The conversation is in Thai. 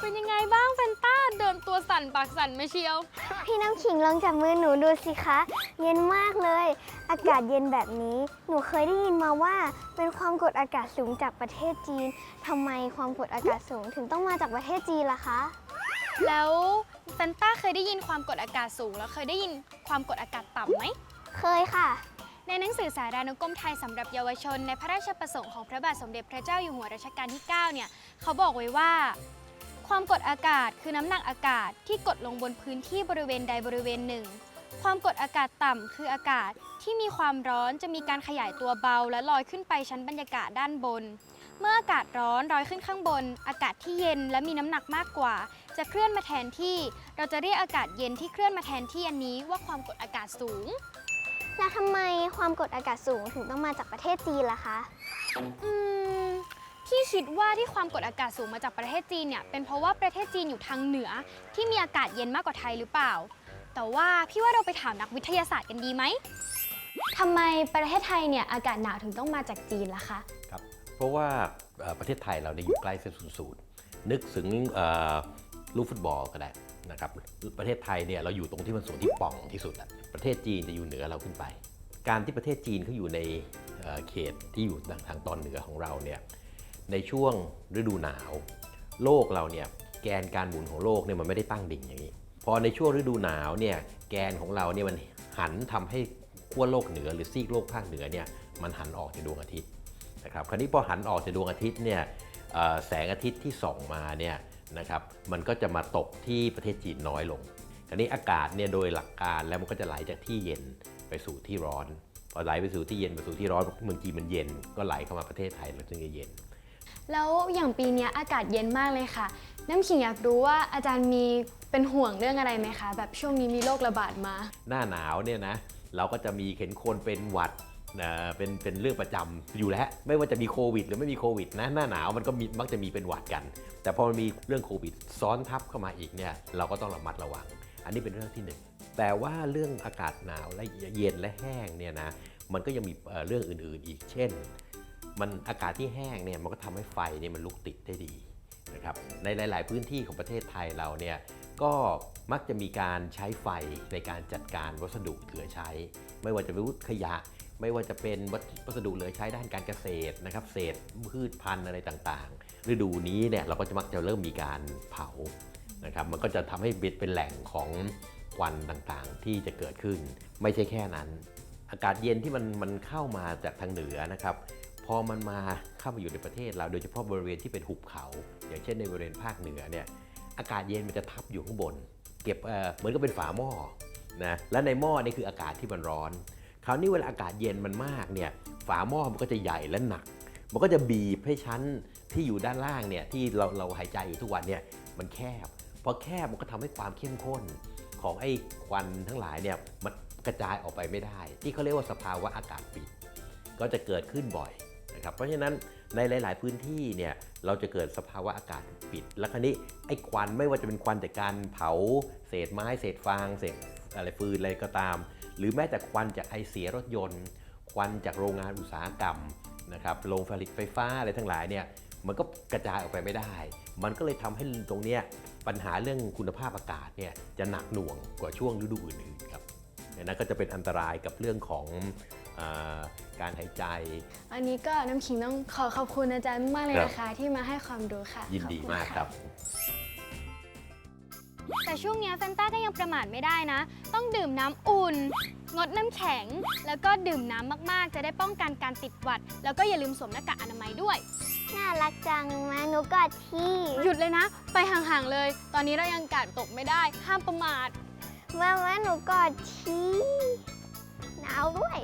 เป็นยังไงบ้างแฟนต้าเดินตัวสั่นปากสั่นไม่เชียว พี่น้ำขิงลองจับมือหนูดูสิคะ เย็นมากเลย อากาศเย็นแบบนี้ หนูเคยได้ยินมาว่า เป็นความกดอากาศสูงจากประเทศจีนทำไมความกดอากาศสูงถึงต้องมาจากประเทศจีนล่ะคะ แล้วแฟนต้าเคยได้ยินความกดอากาศสูง แล้วเคยได้ยินความกดอากาศต่ำไหม เคยค่ะ ในหนังสือสารานุกรมไทยสำหรับเยาวชน ในพระราชประสงค์ของพระบาทสมเด็จพระเจ้าอยู่หัวรัชกาลที่ 9 เนี่ยเขาบอกไว้ว่า ความกดอากาศคือน้ำหนักอากาศที่กดลงบนพื้นที่บริเวณใดบริเวณหนึ่ง ความกดอากาศต่ำคืออากาศที่มีความร้อนจะมีการขยายตัวเบา และลอยขึ้นไปชั้นบรรยากาศด้านบน เมื่ออากาศร้อนลอยขึ้นข้างบน อากาศที่เย็นและมีน้ำหนักมากกว่า จะเคลื่อนมาแทนที่ เราจะเรียกอากาศเย็นที่เคลื่อนมาแทนที่อันนี้ว่าความกดอากาศสูง แล้วทำไมความกดอากาศสูงถึงต้องมาจากประเทศจีนล่ะคะ อืมพี่คิดว่าที่ความกดอากาศสูงมาจากประเทศจีนเนี่ยเป็นเพราะว่าประเทศจีนอยู่ทางเหนือ ที่มีอากาศเย็นมากกว่าไทยหรือเปล่า แต่ว่าพี่ว่าเราไปถามนักวิทยาศาสตร์กันดีไหมทำไมประเทศไทยเนี่ยอากาศหนาวถึงต้องมาจากจีนล่ะคะ ครับเพราะว่าเอ่อประเทศไทยเราเนี่ยอยู่ใกล้เส้นศูนย์สูตรนึกถึงเอ่อลูกฟุตบอลก็ได้ นะครับประเทศไทยเนี่ยเราอยู่ตรงที่มันส่วนที่ป่องที่สุด ประเทศจีนจะอยู่เหนือเราขึ้นไป การที่ประเทศจีนเขาอยู่ในเเขตที่อยู่ทางตอนเหนือของเราเนี่ยในช่วงฤดูหนาว โลกเราเนี่ยแกนการหมุนของโลกเนี่ยมันไม่ได้ตั้งดิ่งอย่างนี้ พอในช่วงฤดูหนาวเนี่ยแกนของเราเนี่ยมันหันทำให้ขั้วโลกเหนือหรือซีกโลกภาคเหนือเนี่ยมันหันออกจากดวงอาทิตย์นะครับคราวนี้พอหันออกจากดวงอาทิตย์เนี่ยแสงอาทิตย์ที่ส่องมาเนี่ย นะครับมันก็จะมาตกที่ประเทศจีนน้อยลงคราวนี้อากาศเนี่ยโดยหลักการแล้วมันก็จะไหลจากที่เย็นไปสู่ที่ร้อนพอไหลไปสู่ที่เย็นไปสู่ที่ร้อนเมืองจีนมันเย็น ก็ไหลเข้ามาประเทศไทยแล้วจึงจะเย็น แล้วอย่างปีเนี้ยอากาศเย็นมากเลยค่ะ น้ำขิงอยากรู้ว่าอาจารย์มีเป็นห่วงเรื่องอะไรไหมคะ แบบช่วงนี้มีโรคระบาดมา หน้าหนาวเนี่ยนะเราก็จะมีเข็นโคนเป็นหวัดนะ เป็นเป็นเรื่องประจำอยู่แล้ว ไม่ว่าจะมีโควิด หรือไม่มีโควิดนะหน้าหนาวมันก็มีมักจะมีเป็นหวัดกัน แต่พอมันมีเรื่องโควิด ซ้อนทับเข้ามาอีกเนี่ยเราก็ต้องระมัดระวัง อันนี้เป็นเรื่องที่หนึ่งแต่ว่าเรื่องอากาศหนาวและเย็นและแห้งเนี่ยนะมันก็ยังมีเรื่องอื่นๆอีกเช่น มันอากาศที่แห้งเนี่ยมันก็ทำให้ไฟเนี่ยมันลุกติดได้ดีนะครับในหลาย ๆ พื้นที่ของประเทศไทยเราเนี่ยก็มักจะมีการใช้ไฟในการจัดการวัสดุเหลือใช้ ไม่ว่าจะเป็นขยะ ไม่ว่าจะเป็นวัสดุเหลือใช้ด้านการเกษตรนะครับ เศษพืชพันธุ์อะไรต่างๆ ฤดูนี้เนี่ยเราก็จะมักจะเริ่มมีการเผานะครับมันก็จะทำให้เป็นแหล่งของควันต่างๆ ที่จะเกิดขึ้น ไม่ใช่แค่นั้น อากาศเย็นที่มันมันเข้ามาจากทางเหนือนะครับพอมันมาเข้ามาอยู่ในประเทศเราโดยเฉพาะบริเวณที่เป็นหุบเขา อย่างเช่นในบริเวณภาคเหนือเนี่ยอากาศเย็นมันจะทับอยู่ข้างบน เก็บเออเหมือนกับเป็นฝาหม้อนะและในหม้อนี่คืออากาศที่มันร้อน คราวนี้เวลาอากาศเย็นมันมากเนี่ยฝาหม้อมันก็จะใหญ่และหนัก มันก็จะบีบให้ชั้นที่อยู่ด้านล่างเนี่ยที่เราเราหายใจอยู่ทุกวันเนี่ยมันแคบพอแคบมันก็ทำให้ความเข้มข้นของไอ้ควันทั้งหลายเนี่ยมันกระจายออกไปไม่ได้ ที่เขาเรียกว่าสภาวะอากาศปิด ก็จะเกิดขึ้นบ่อยนะครับเพราะฉะนั้นในหลาย ๆ พื้นที่เนี่ยเราจะเกิดสภาวะอากาศปิด แล้วคราวนี้ไอ้ควันไม่ว่าจะเป็นควันจากการเผาเศษไม้ เศษฟางเศษ อะไรฟืนอะไรก็ตาม หรือแม้แต่ควันจากไอเสียรถยนต์ ควันจากโรงงานอุตสาหกรรมนะครับโรงผลิตไฟฟ้าอะไรทั้งหลายเนี่ยมันก็กระจายออกไปไม่ได้ มันก็เลยทำให้ตรงเนี้ยปัญหาเรื่องคุณภาพอากาศเนี่ยจะหนักหน่วงกว่าช่วงฤดูอื่นๆครับดังนั้นก็จะเป็นอันตรายกับเรื่องของอาการหายใจ อันนี้ก็น้ำขิงต้องขอขอบคุณอาจารย์มากเลยนะคะ ที่มาให้ความรู้ค่ะ ยินดีขอบคุณมากะครับ แต่ช่วงเนี้ยแฟนต้าก็ยังประมาทไม่ได้นะ ต้องดื่มน้ำอุ่น งดน้ำแข็ง แล้วก็ดื่มน้ำมากๆ จะได้ป้องกันการติดหวัด แล้วก็อย่าลืมสวมหน้ากากอนามัยด้วย น่ารักจังมาหนูกอดที่ หยุดเลยนะ ไปห่างๆเลย ตอนนี้เรายังกาดตกไม่ได้ ห้ามประมาทมามาหนูกอดที่หนาวด้วย